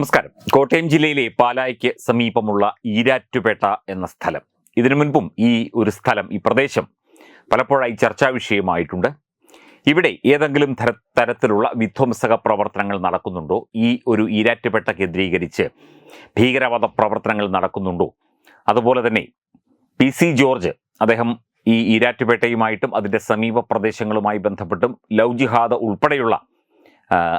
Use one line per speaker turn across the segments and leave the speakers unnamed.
നമസ്കാരം. കോട്ടയം ജില്ലയിലെ പാലായ്ക്ക് സമീപമുള്ള ഈരാറ്റുപേട്ട എന്ന സ്ഥലം. ഇതിനു മുൻപും ഈ ഒരു സ്ഥലം ഈ പ്രദേശം പലപ്പോഴായി ചർച്ചാ വിഷയമായിട്ടുണ്ട്. ഇവിടെ ഏതെങ്കിലും തര തരത്തിലുള്ള വിധ്വംസക പ്രവർത്തനങ്ങൾ നടക്കുന്നുണ്ടോ? ഈ ഒരു ഈരാറ്റുപേട്ട കേന്ദ്രീകരിച്ച് ഭീകരവാദ പ്രവർത്തനങ്ങൾ നടക്കുന്നുണ്ടോ? അതുപോലെ തന്നെ പി സി ജോർജ് അദ്ദേഹം ഈ ഈരാറ്റുപേട്ടയുമായിട്ടും അതിന്റെ സമീപ പ്രദേശങ്ങളുമായി ബന്ധപ്പെട്ടും ലവ് ജിഹാദ് ഉൾപ്പെടെയുള്ള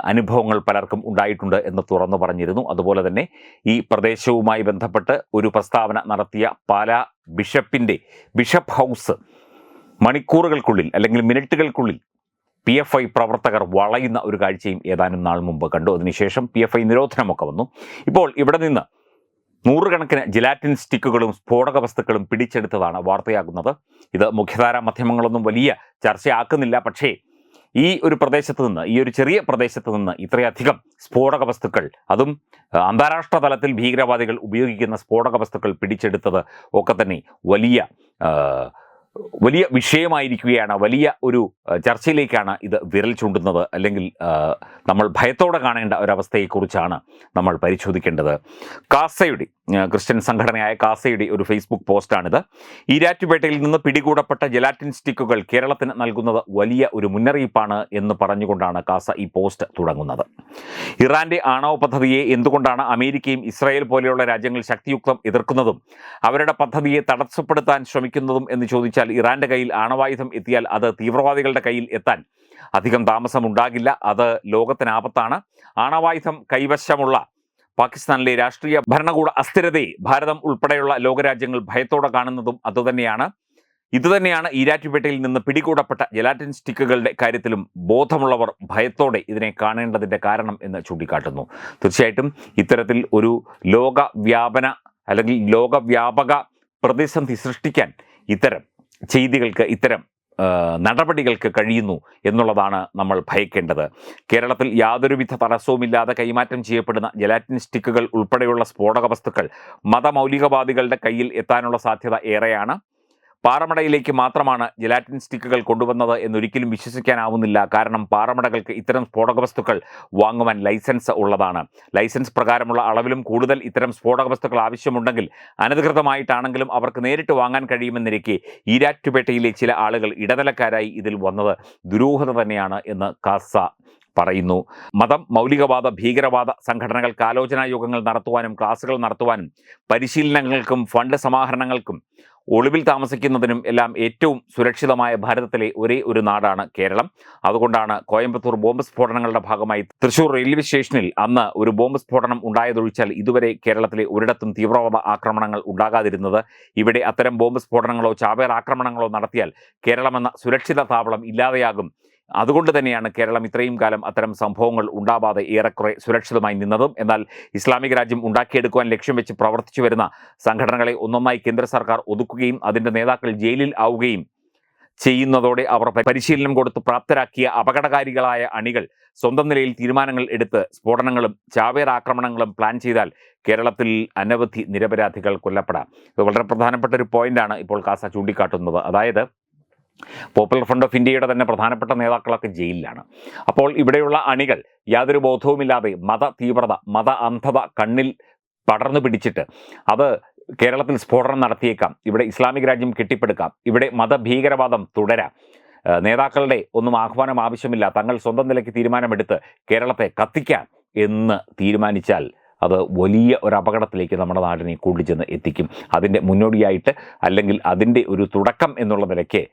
അനുഭവങ്ങൾ പലർക്കും ഉണ്ടായിട്ടുണ്ട് എന്ന് തുറന്നു പറഞ്ഞിരുന്നു. അതുപോലെ തന്നെ ഈ പ്രദേശവുമായി ബന്ധപ്പെട്ട് ഒരു പ്രസ്താവന നടത്തിയ പാല ബിഷപ്പിന്റെ ബിഷപ്പ് ഹൗസ് മണിക്കൂറുകൾക്കുള്ളിൽ അല്ലെങ്കിൽ മിനിറ്റുകൾക്കുള്ളിൽ പി എഫ് ഐ പ്രവർത്തകർ വളയുന്ന ഒരു കാഴ്ചയും ഏതാനും നാൾ മുമ്പ് കണ്ടു. അതിനുശേഷം പി എഫ് ഐ നിരോധനമൊക്കെ വന്നു. ഇപ്പോൾ ഇവിടെ നിന്ന് നൂറുകണക്കിന് ജിലാറ്റിൻ സ്റ്റിക്കുകളും സ്ഫോടക വസ്തുക്കളും പിടിച്ചെടുത്തതാണ് വാർത്തയാകുന്നത്. ഇത് മുഖ്യധാരാ മാധ്യമങ്ങളൊന്നും വലിയ ചർച്ചയാക്കുന്നില്ല. പക്ഷേ ഈ ഒരു പ്രദേശത്ത് നിന്ന് ഈ ഒരു ചെറിയ പ്രദേശത്ത് നിന്ന് ഇത്രയധികം സ്ഫോടക വസ്തുക്കൾ അതും അന്താരാഷ്ട്ര തലത്തിൽ ഭീകരവാദികൾ ഉപയോഗിക്കുന്ന സ്ഫോടക വസ്തുക്കൾ പിടിച്ചെടുത്തത് ഒക്കെ തന്നെ വലിയ വലിയ വിഷയമായിരിക്കുകയാണ് വലിയ ഒരു ചർച്ചയിലേക്കാണ് ഇത് വിരൽ ചൂണ്ടുന്നത് അല്ലെങ്കിൽ നമ്മൾ ഭയത്തോടെ കാണേണ്ട ഒരവസ്ഥയെക്കുറിച്ചാണ് നമ്മൾ പരിശോധിക്കേണ്ടത്. കാസയുടെ ക്രിസ്ത്യൻ സംഘടനയായ കാസയുടെ ഒരു ഫേസ്ബുക്ക് പോസ്റ്റാണിത്. ഈരാറ്റുപേട്ടയിൽ നിന്ന് പിടികൂടപ്പെട്ട ജലാറ്റിൻ സ്റ്റിക്കുകൾ കേരളത്തിന് നൽകുന്നത് വലിയ ഒരു മുന്നറിയിപ്പാണ് എന്ന് പറഞ്ഞുകൊണ്ടാണ് കാസ ഈ പോസ്റ്റ് തുടങ്ങുന്നത്. ഇറാന്റെ ആണവ പദ്ധതിയെ എന്തുകൊണ്ടാണ് അമേരിക്കയും ഇസ്രായേൽ പോലെയുള്ള രാജ്യങ്ങൾ ശക്തിയുക്തം എതിർക്കുന്നതും അവരുടെ പദ്ധതിയെ തടസ്സപ്പെടുത്താൻ ശ്രമിക്കുന്നതും എന്ന് ചോദിച്ചാൽ ഇറാന്റെ കയ്യിൽ ആണവായുധം എത്തിയാൽ അത് തീവ്രവാദികളുടെ കയ്യിൽ എത്താൻ അധികം താമസമുണ്ടാകില്ല. അത് ലോകത്തിന് ആപത്താണ്. ആണവായുധം കൈവശമുള്ള പാകിസ്ഥാനിലെ രാഷ്ട്രീയ ഭരണകൂട അസ്ഥിരതയെ ഭാരതം ഉൾപ്പെടെയുള്ള ലോകരാജ്യങ്ങൾ ഭയത്തോടെ കാണുന്നതും അതുതന്നെയാണ്. ഇതുതന്നെയാണ് ഈരാറ്റുപേട്ടയിൽ നിന്ന് പിടികൂടപ്പെട്ട ജലാറ്റിൻ സ്റ്റിക്കുകളുടെ കാര്യത്തിലും ബോധമുള്ളവർ ഭയത്തോടെ ഇതിനെ കാണേണ്ടതിന്റെ കാരണം എന്ന് ചൂണ്ടിക്കാട്ടുന്നു. തീർച്ചയായിട്ടും ഇത്തരത്തിൽ ഒരു ലോകവ്യാപന അല്ലെങ്കിൽ ലോകവ്യാപക പ്രതിസന്ധി സൃഷ്ടിക്കാൻ ഇത്തരം ചെയ്തികൾക്ക് ഇത്തരം നടപടികൾക്ക് കഴിയുന്നു എന്നുള്ളതാണ് നമ്മൾ ഭയക്കേണ്ടത്. കേരളത്തിൽ യാതൊരുവിധ തടസ്സവുമില്ലാതെ കൈമാറ്റം ചെയ്യപ്പെടുന്ന ജലാറ്റിൻ സ്റ്റിക്കുകൾ ഉൾപ്പെടെയുള്ള സ്ഫോടക വസ്തുക്കൾ മതമൗലികവാദികളുടെ കയ്യിൽ എത്താനുള്ള സാധ്യത ഏറെയാണ്. പാറമടയിലേക്ക് മാത്രമാണ് ജലാറ്റിൻ സ്റ്റിക്കുകൾ കൊണ്ടുവന്നത് എന്നൊരിക്കലും വിശ്വസിക്കാനാവുന്നില്ല. കാരണം പാറമടകൾക്ക് ഇത്തരം സ്ഫോടക വസ്തുക്കൾ വാങ്ങുവാൻ ലൈസൻസ് ഉള്ളതാണ്. ലൈസൻസ് പ്രകാരമുള്ള അളവിലും കൂടുതൽ ഇത്തരം സ്ഫോടക വസ്തുക്കൾ ആവശ്യമുണ്ടെങ്കിൽ അനധികൃതമായിട്ടാണെങ്കിലും അവർക്ക് നേരിട്ട് വാങ്ങാൻ കഴിയുമെന്നിരിക്കെ ഈരാറ്റുപേട്ടയിലെ ചില ആളുകൾ ഇടനിലക്കാരായി ഇതിൽ വന്നത് ദുരൂഹത തന്നെയാണ് എന്ന് കാസ പറയുന്നു. മതം മൗലികവാദ ഭീകരവാദ സംഘടനകൾക്ക് ആലോചനാ യോഗങ്ങൾ നടത്തുവാനും ക്ലാസുകൾ നടത്തുവാനും പരിശീലനങ്ങൾക്കും ഫണ്ട് സമാഹരണങ്ങൾക്കും ഒളിവിൽ താമസിക്കുന്നതിനും എല്ലാം ഏറ്റവും സുരക്ഷിതമായ ഭാരതത്തിലെ ഒരേ ഒരു നാടാണ് കേരളം. അതുകൊണ്ടാണ് കോയമ്പത്തൂർ ബോംബ് സ്ഫോടനങ്ങളുടെ ഭാഗമായി തൃശൂർ റെയിൽവേ സ്റ്റേഷനിൽ അന്ന് ഒരു ബോംബ് സ്ഫോടനം ഉണ്ടായതൊഴിച്ചാൽ ഇതുവരെ കേരളത്തിലെ ഒരിടത്തും തീവ്രവാദ ആക്രമണങ്ങൾ ഉണ്ടാകാതിരുന്നത്. ഇവിടെ അത്തരം ബോംബ് സ്ഫോടനങ്ങളോ ചാവേർ ആക്രമണങ്ങളോ നടത്തിയാൽ കേരളമെന്ന സുരക്ഷിത താവളം ഇല്ലാതെയാകും. അതുകൊണ്ട് തന്നെയാണ് കേരളം ഇത്രയും കാലം അത്തരം സംഭവങ്ങൾ ഉണ്ടാവാതെ ഏറെക്കുറെ സുരക്ഷിതമായി നിന്നതും. എന്നാൽ ഇസ്ലാമിക രാജ്യം ഉണ്ടാക്കിയെടുക്കുവാൻ ലക്ഷ്യം വെച്ച് പ്രവർത്തിച്ചു വരുന്ന സംഘടനകളെ ഒന്നൊന്നായി കേന്ദ്ര സർക്കാർ ഒതുക്കുകയും അതിന്റെ നേതാക്കൾ ജയിലിൽ ആവുകയും ചെയ്യുന്നതോടെ അവർ പരിശീലനം കൊടുത്ത് പ്രാപ്തരാക്കിയ അപകടകാരികളായ അണികൾ സ്വന്തം നിലയിൽ തീരുമാനങ്ങൾ എടുത്ത് സ്ഫോടനങ്ങളും ചാവേർ ആക്രമണങ്ങളും പ്ലാൻ ചെയ്താൽ കേരളത്തിൽ അനവധി നിരപരാധികൾ കൊല്ലപ്പെടാം. ഇത് വളരെ പ്രധാനപ്പെട്ട ഒരു പോയിന്റാണ് ഇപ്പോൾ കാസ ചൂണ്ടിക്കാട്ടുന്നത്. അതായത് പോപ്പുലർ ഫ്രണ്ട് ഓഫ് ഇന്ത്യയുടെ തന്നെ പ്രധാനപ്പെട്ട നേതാക്കളൊക്കെ ജയിലിലാണ്. അപ്പോൾ ഇവിടെയുള്ള അണികൾ യാതൊരു ബോധവുമില്ലാതെ മത തീവ്രത മത അന്ധത കണ്ണിൽ പടർന്നു പിടിച്ചിട്ട് അത് കേരളത്തിൽ സ്ഫോടനം നടത്തിയേക്കാം. ഇവിടെ ഇസ്ലാമിക് രാജ്യം കെട്ടിപ്പടുക്കാം. ഇവിടെ മതഭീകരവാദം തുടരാം. നേതാക്കളുടെ ഒന്നും ആഹ്വാനം ആവശ്യമില്ല. തങ്ങൾ സ്വന്തം നിലയ്ക്ക് തീരുമാനമെടുത്ത് കേരളത്തെ കത്തിക്കാം എന്ന് തീരുമാനിച്ചാൽ അത് വലിയ ഒരു അപകടത്തിലേക്ക് നമ്മുടെ നാടിനെ കൂടിച്ചെന്ന് എത്തിക്കും. അതിന്റെ മുന്നോടിയായിട്ട് അല്ലെങ്കിൽ അതിന്റെ ഒരു തുടക്കം എന്നുള്ള നിലയ്ക്ക്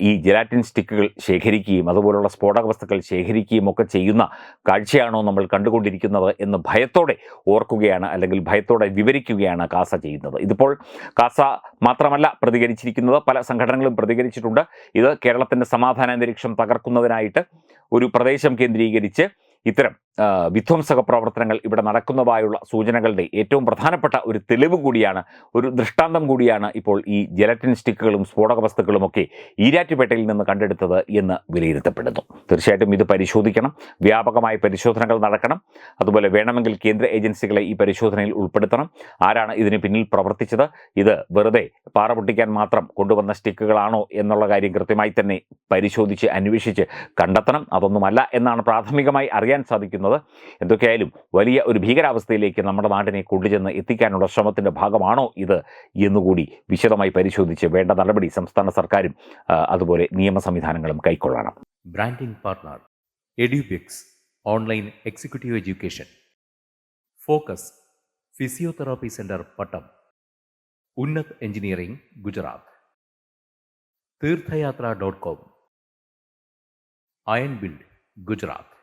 ഈ ജെലാറ്റിൻ സ്റ്റിക്കുകൾ ശേഖരിക്കുകയും അതുപോലുള്ള സ്ഫോടക വസ്തുക്കൾ ശേഖരിക്കുകയും ഒക്കെ ചെയ്യുന്ന കാഴ്ചയാണോ നമ്മൾ കണ്ടുകൊണ്ടിരിക്കുന്നത് എന്ന് ഭയത്തോടെ ഓർക്കുകയാണ് അല്ലെങ്കിൽ ഭയത്തോടെ വിവരിക്കുകയാണ് കാസ ചെയ്യുന്നത്. ഇതിപ്പോൾ കാസ മാത്രമല്ല പ്രതികരിച്ചിരിക്കുന്നത്. പല സംഘടനകളും പ്രതികരിച്ചിട്ടുണ്ട്. ഇത് കേരളത്തിന്റെ സമാധാന അന്തരീക്ഷം തകർക്കുന്നതിനായിട്ട് ഒരു പ്രദേശം കേന്ദ്രീകരിച്ച് ഇത്തരം വിധ്വംസക പ്രവർത്തനങ്ങൾ ഇവിടെ നടക്കുന്നതായുള്ള സൂചനകളുടെ ഏറ്റവും പ്രധാനപ്പെട്ട ഒരു തെളിവ് കൂടിയാണ് ഒരു ദൃഷ്ടാന്തം കൂടിയാണ് ഇപ്പോൾ ഈ ജലറ്റിൻ സ്റ്റിക്കുകളും സ്ഫോടക വസ്തുക്കളുമൊക്കെ ഈരാറ്റുപേട്ടയിൽ നിന്ന് കണ്ടെടുത്തത് എന്ന് വിലയിരുത്തപ്പെടുന്നു. തീർച്ചയായിട്ടും ഇത് പരിശോധിക്കണം വ്യാപകമായ പരിശോധനകൾ നടക്കണം അതുപോലെ വേണമെങ്കിൽ കേന്ദ്ര ഏജൻസികളെ ഈ പരിശോധനയിൽ ഉൾപ്പെടുത്തണം. ആരാണ് ഇതിന് പിന്നിൽ പ്രവർത്തിച്ചത്? ഇത് വെറുതെ പാറ പൊട്ടിക്കാൻ മാത്രം കൊണ്ടുവന്ന സ്റ്റിക്കുകളാണോ എന്നുള്ള കാര്യം കൃത്യമായി തന്നെ പരിശോധിച്ച് അന്വേഷിച്ച് കണ്ടെത്തണം. അതൊന്നുമല്ല എന്നാണ് പ്രാഥമികമായി അറിയാൻ സാധിക്കുന്നത്. ആഗ്രഹിക്കുന്നത്. എന്തൊക്കെയായാലും വലിയ ഒരു ഭീകരാവസ്ഥയിലേക്ക് നമ്മുടെ നാടിനെ കൊണ്ടുചെന്ന് എത്തിക്കാനുള്ള ശ്രമത്തിന്റെ ഭാഗമാണോ ഇത് എന്നുകൂടി വിശദമായി പരിശോധിച്ച് വേണ്ട നടപടി സംസ്ഥാന സർക്കാരും അതുപോലെ നിയമ സംവിധാനങ്ങളും കൈക്കൊള്ളണം.
Branding partner Edubix online executive education focus physiotherapy centre Pattam Unnath engineering Gujarat Teerthayatra dot com iron build Gujarat